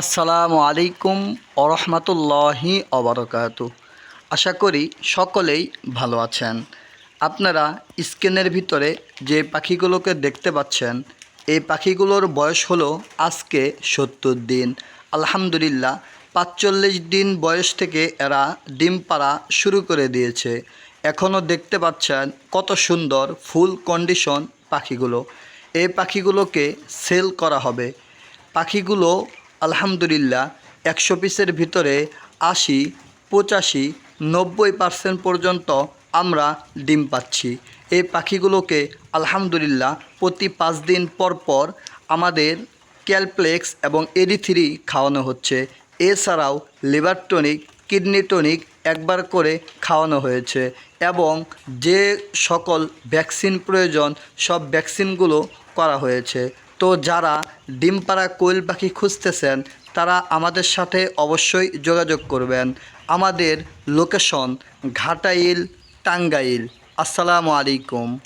আসসালামু আলাইকুম ওরহমতুল্লাহি অবরকাত আশা করি সকলেই ভালো আছেন। আপনারা স্ক্রিনের ভিতরে যে পাখিগুলোকে দেখতে পাচ্ছেন, এই পাখিগুলোর বয়স হলো আজকে সত্তর দিন। আলহামদুলিল্লাহ, পাঁচচল্লিশ দিন বয়স থেকে এরা ডিম পাড়া শুরু করে দিয়েছে। এখনও দেখতে পাচ্ছেন কত সুন্দর ফুল কন্ডিশন পাখিগুলো। এই পাখিগুলোকে সেল করা হবে। পাখিগুলো আলহামদুলিল্লাহ, একশো পিসের ভিতরে আশি, পঁচাশি, নব্বই পার্সেন্ট পর্যন্ত আমরা ডিম পাচ্ছি। এই পাখিগুলোকে আলহামদুলিল্লাহ প্রতি পাঁচ দিন পর পর আমাদের ক্যালপ্লেক্স এবং এডি থ্রি খাওয়ানো হচ্ছে। এছাড়াও লিভার টনিক, কিডনি টনিক একবার করে খাওয়ানো হয়েছে এবং যে সকল ভ্যাকসিন প্রয়োজন সব ভ্যাকসিনগুলো করা হয়েছে। তো যারা ডিম পাড়া কোয়েল পাখি খুঁজতেছেন, তারা আমাদের সাথে অবশ্যই যোগাযোগ করবেন। আমাদের লোকেশন ঘাটাইল টাঙ্গাইল। আসসালামু আলাইকুম।